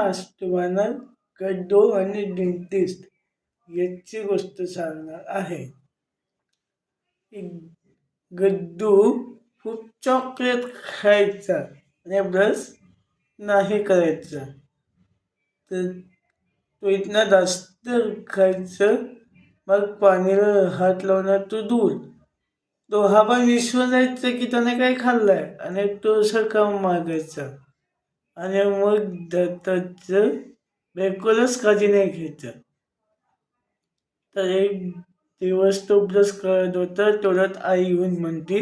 आष्टवाना गड्डो आणि डेंटिस्ट याची गोष्ट सांगणार आहे. गड्डू खूप चॉकलेट खायचा आणि ब्रश नाही करायचा. तर तो इतना जास्त खायचं मग पाणीला हात लावणार तो दूर तो हा पण विश्वासायचा की त्याने काय खाल्लंय? आणि तो सर काम मागायचा. आणि मग त्याचं बिलकुलच काळजी नाही घ्यायचं तर एक दिवस तो ब्रश करत होता तेवढ्यात आई येऊन म्हणते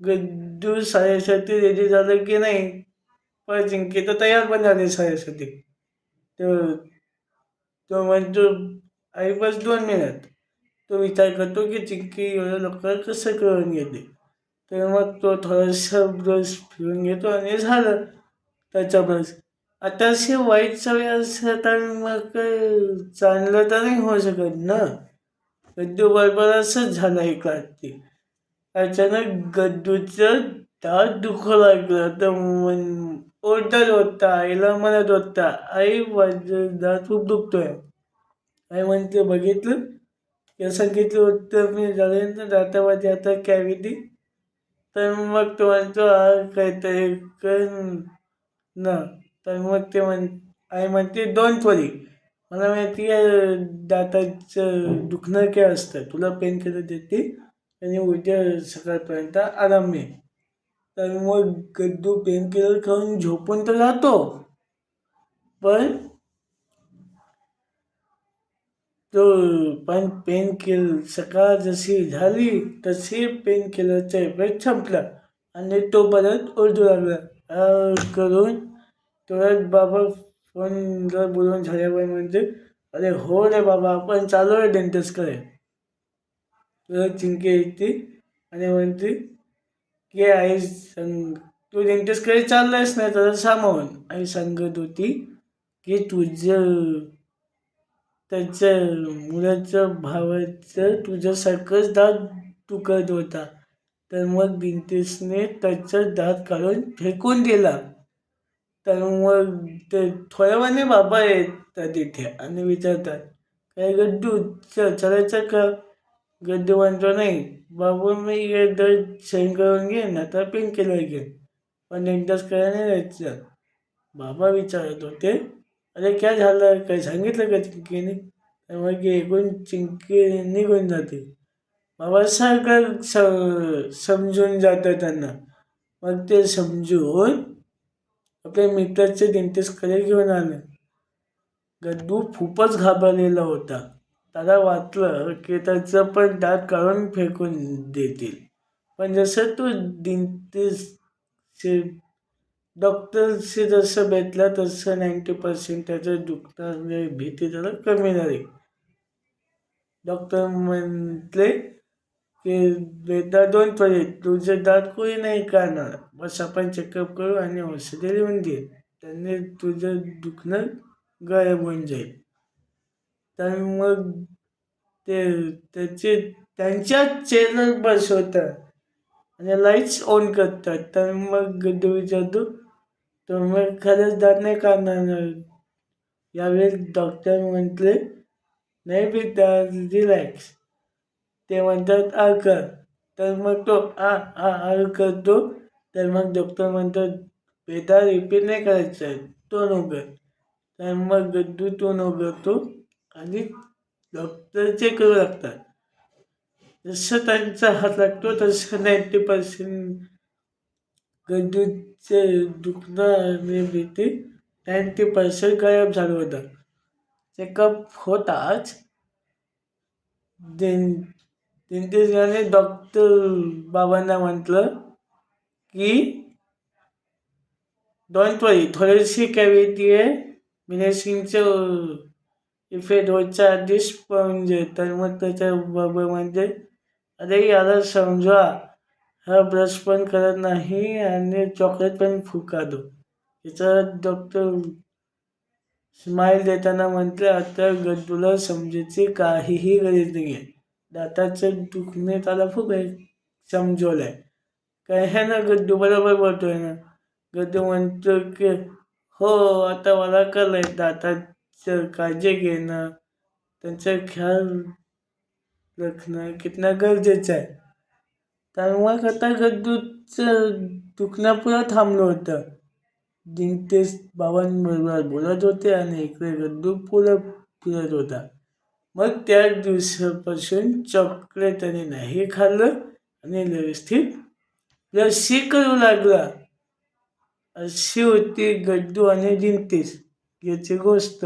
गड्डू शाळेसाठी रेडी झालं की नाही? पण जिंके तर तयार पण झाले शाळेसाठी तर तो म्हणतो आई बस दोन मिनिट. तो विचार करतो की चिंकी एवढ्या लवकर कसं करून घेते? तर मग तो थोडासा ब्रश फिरून घेतो आणि झालं. त्याचा आता असे वाईट सवय असं तर मग चांगलं तर नाही होऊ शकत ना? गद्दू बरोबर असंच झालं आहे का ते अचानक गद्दूचं दात दुखू लागलं. तर मन ओरडत होता आईला म्हणत होता आई माझं दात खूप दुखतोय. आई म्हणते बघितलं? या सांगितलं होतं मी झालं ना दातामध्ये आता कॅव्हिटी तर मग तो म्हणतो हा काहीतरी ना तर मग ते म्हण आई म्हणते दोन पोरी मला माहिती आहे दाताचं दुखणं काय असतं. तुला पेन किलर देते आणि उद्या सकाळपर्यंत आराम मिळेल तर मग गड्डू पेन किलर खाऊन झोपून तर जातो पण तो पण पेन किल सकाळ जशी झाली तशी पेन किलरचा इफेक्ट संपला. आणि तो परत ओरडू लागला. करून तुरंत बाबा फोनला बोलून झाल्यावर म्हणते अरे हो रे बाबा आपण चालू आहे डेंटिस्टकडे तुला चिंके येते आणि म्हणते की आई सांग तू डेंटिस्टकडे चाललायस नाही तर सामावून. आई सांगत होती की तुझं त्याचं मुलाचं भावाचं तुझ्यासारखंच दात दुखत होता. तर मग डेंटिस्टने त्याचं दात काढून फेकून दिला. तर मग ते थोड्या वेळाने बाबा येतात तिथे आणि विचारतात काय गड्डू च का? गड्डू म्हणतो नाही बाबा मी दर सैन करून घेईन आता पिंक केलं घेईन पण एकदाच करायला नाही जायचं बाबा विचारत होते अरे काय झालं? काय सांगितलं का चिंकीने मग एकूण चिंकी निघून जाते. बाबा सारखं स समजून जातं त्यांना. मग ते समजून आपल्या मित्राचे डेंटिस्टकडे घेऊन आले. गड्डू खूपच घाबरलेला होता. त्याला वाटलं की त्याचं पण दात काढून फेकून देतील. पण जसं तो डेंटिस्टचे डॉक्टरशी जसं भेटला तसं नाईंटी पर्सेंट त्याचं दुखणार भीती त्याला कमी झाली. डॉक्टर म्हटले ते बेटा दोन पडे तुझे दात कोणी नाही करणार. बस आपण चेकअप करू आणि औषधे लिहून दे त्यांनी तुझं दुखणं गायब होऊन जाईल. तर मग ते त्याचे त्यांच्याच चेअरवर बसवतात आणि लाईट्स ऑन करतात. तर मग गड्डू विचारतो तर मग खरंच दात नाही करणार. यावेळेस डॉक्टर म्हटले नाही बेटा रिलॅक्स ते म्हणतात आ कर. तर मग तो आ आ आ करतो. तर मग डॉक्टर म्हणतात बेटा रिपीट नाही करायचं आहे तो नको तर मग गड्डू तो नो करतो आणि डॉक्टर चेक करू लागतात. जसं त्यांचा हात लागतो तसं नाईंटी पर्सेंट गड्डूचे दुखणं आणि भीती नाईंटी पर्सेंट गायब झालं होतं. चेकअप होताच. देन दिंडीने डॉक्टर बाबांना म्हटलं की डोंट वरी थोडीशी कॅव्हिटी आहे. मिनेसिंगचं इफेक्ट व्हायच्या आधीच म्हणजे तर मग त्याच्या बाबा म्हणजे अरे याला समजा हा ब्रश पण करत नाही आणि चॉकलेट पण फुका दो त्याचा डॉक्टर स्माईल देताना म्हटलं आता गड्डूला समजायची काहीही गरज नाही आहे दाताचं दुखणे त्याला खूप आहे समजवलं आहे. काय आहे ना गड्डू बरोबर बोलतोय ना. गड्डू म्हणतो की हो आता मला कळलंय दाताचं काळजी घेणं. त्यांचा ख्याल रखणं कितना गरजेचं आहे. त्यामुळे आता गड्डूचं दुखणं पुरं थांबलं होतं. दिंतेस बाबांबरोबर बोलत होते आणि इकडे गड्डू पुरं फिरत होता. मग त्या दिवसापासून चॉकलेट आणि नाही खाल्लं आणि व्यवस्थित लस्सी करू लागला अशी होती गड्डू आणि जिंतीस याची गोष्ट.